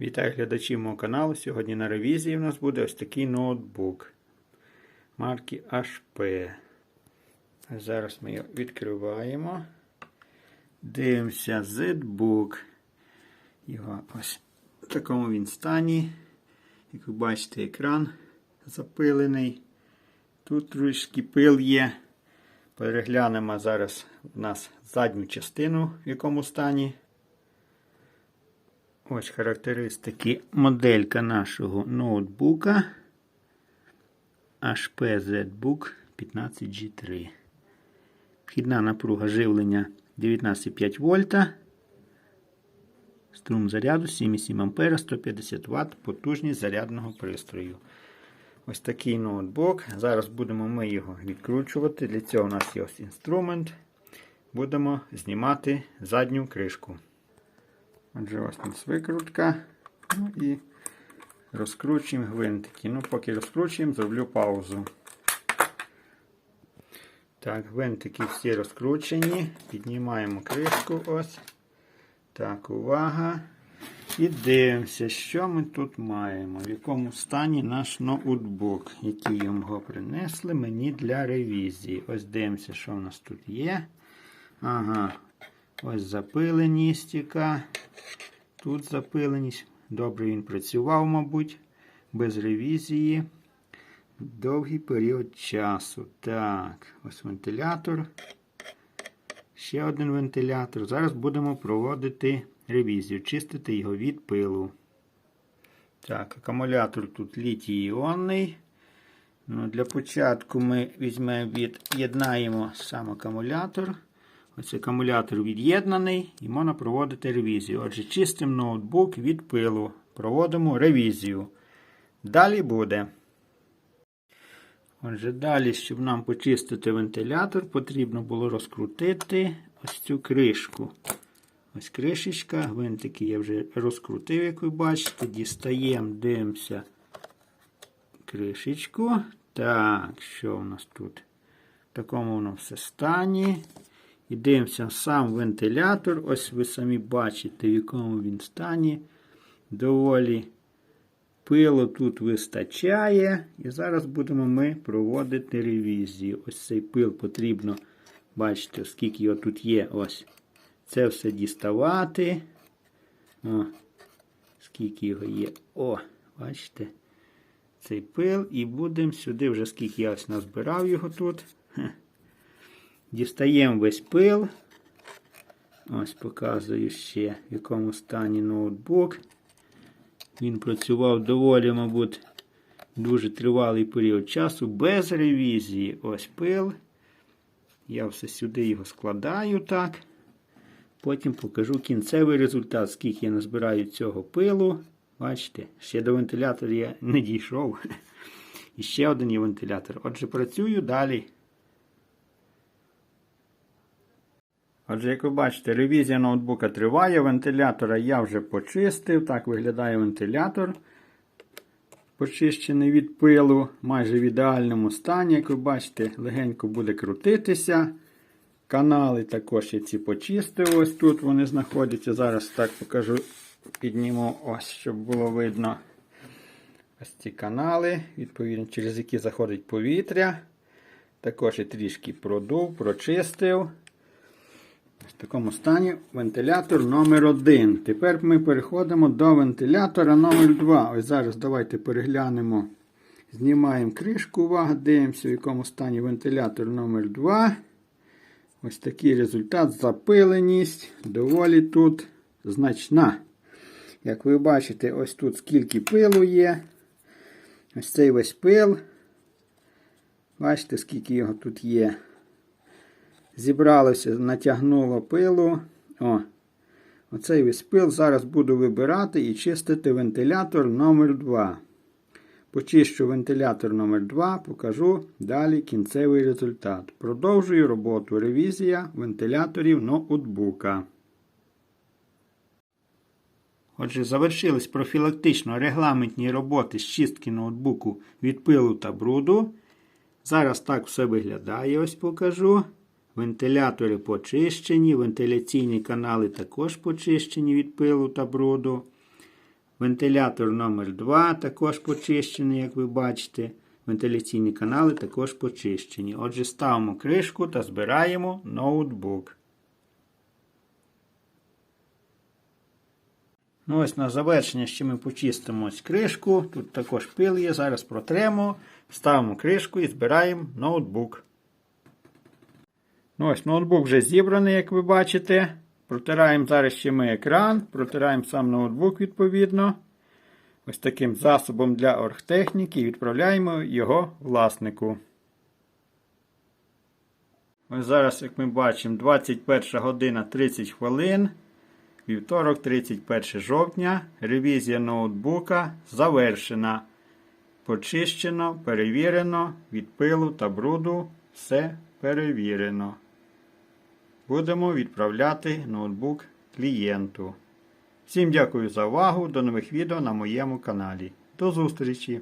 Вітаю глядачів мого каналу. Сьогодні на ревізії у нас буде ось такий ноутбук марки HP. Зараз ми його відкриваємо. Дивимося ZBook. Його ось в такому він стані. Як ви бачите, екран запилений. Тут трішки пил є. Переглянемо зараз у нас задню частину, в якому стані. Ось характеристики моделька нашого ноутбука HP ZBook 15G3. Вхідна напруга живлення 19,5 вольта. Струм заряду 7,7 А 150 Вт потужність зарядного пристрою. Ось такий ноутбук. Зараз будемо ми його відкручувати. Для цього у нас є ось інструмент. Будемо знімати задню кришку. Отже, ось у нас викрутка. Ну і розкручуємо гвинтики. Ну, поки розкручуємо, зроблю паузу. Так, гвинтики всі розкручені. Піднімаємо кришку ось. Так, увага. І дивимося, що ми тут маємо. В якому стані наш ноутбук, який його принесли мені для ревізії. Ось дивимося, що в нас тут є. Ага, ось запиленість яка. Тут запиленість. Добре він працював, мабуть, без ревізії. Довгий період часу. Так, ось вентилятор. Ще один вентилятор. Зараз будемо проводити ревізію, чистити його від пилу. Так, акумулятор тут літій іонний. Ну, Для початку ми візьмемо, від'єднаємо сам акумулятор. Ось акумулятор від'єднаний і можна проводити ревізію. Отже, чистимо ноутбук від пилу. Проводимо ревізію. Далі буде. Отже, далі, щоб нам почистити вентилятор, потрібно було розкрутити ось цю кришку. Ось кришечка, гвинтики я вже розкрутив, як ви бачите. Дістаємо, дивимося кришечку. Так, що у нас тут? В такому воно все стані. І дивимося сам вентилятор. Ось ви самі бачите, в якому він стані. Доволі пилу тут вистачає. І зараз будемо ми проводити ревізію. Ось цей пил потрібно, бачите, скільки його тут є. Ось. Це все діставати. О, скільки його є. О, бачите? Цей пил. І будемо сюди, вже скільки я ось назбирав його тут. Дістаємо весь пил. Ось показую ще, в якому стані ноутбук. Він працював доволі, мабуть, дуже тривалий період часу, без ревізії. Ось пил. Я все сюди його складаю так. Потім покажу кінцевий результат, скільки я назбираю цього пилу. Бачите, ще до вентилятора я не дійшов. І ще один є вентилятор. Отже, працюю далі. Отже, як ви бачите, ревізія ноутбука триває. Вентилятора я вже почистив. Так виглядає вентилятор. Почищений від пилу, майже в ідеальному стані. Як ви бачите, легенько буде крутитися. Канали також я ці почистив. Ось тут вони знаходяться. Зараз так покажу, підніму, ось, щоб було видно. Ось ці канали, відповідно, через які заходить повітря. Також я трішки продув, прочистив. В такому стані вентилятор номер 1 Тепер ми переходимо до вентилятора номер 2 Ось зараз давайте переглянемо. Знімаємо кришку, увага, дивимося, в якому стані вентилятор номер 2 Ось такий результат. Запиленість доволі тут значна. Як ви бачите, ось тут скільки пилу є. Ось цей весь пил. Бачите, скільки його тут є. Зібралося, натягнуло пилу. О, Оцей весь пил зараз буду вибирати і чистити вентилятор номер 2 Почищу вентилятор номер 2 покажу далі кінцевий результат. Продовжую роботу ревізія вентиляторів ноутбука. Отже, завершились профілактично регламентні роботи з чистки ноутбуку від пилу та бруду. Зараз так все виглядає, ось покажу. Вентилятори почищені, вентиляційні канали також почищені від пилу та бруду. Вентилятор номер 2 також почищений, як ви бачите. Вентиляційні канали також почищені. Отже, ставимо кришку та збираємо ноутбук. Ну ось на завершення ще ми почистимо ось кришку. Тут також пил є. Зараз протремо, ставимо кришку і збираємо ноутбук. Ну ось ноутбук вже зібраний, як ви бачите. Протираємо зараз ще ми екран, протираємо сам ноутбук відповідно. Ось таким засобом для оргтехніки і відправляємо його власнику. Ось зараз, як ми бачимо, 21 година 30 хвилин. Вівторок, 31 жовтня. Ревізія ноутбука завершена. Почищено, перевірено, від пилу та бруду все перевірено. Будемо відправляти ноутбук клієнту. Всім дякую за увагу. До нових відео на моєму каналі. До зустрічі!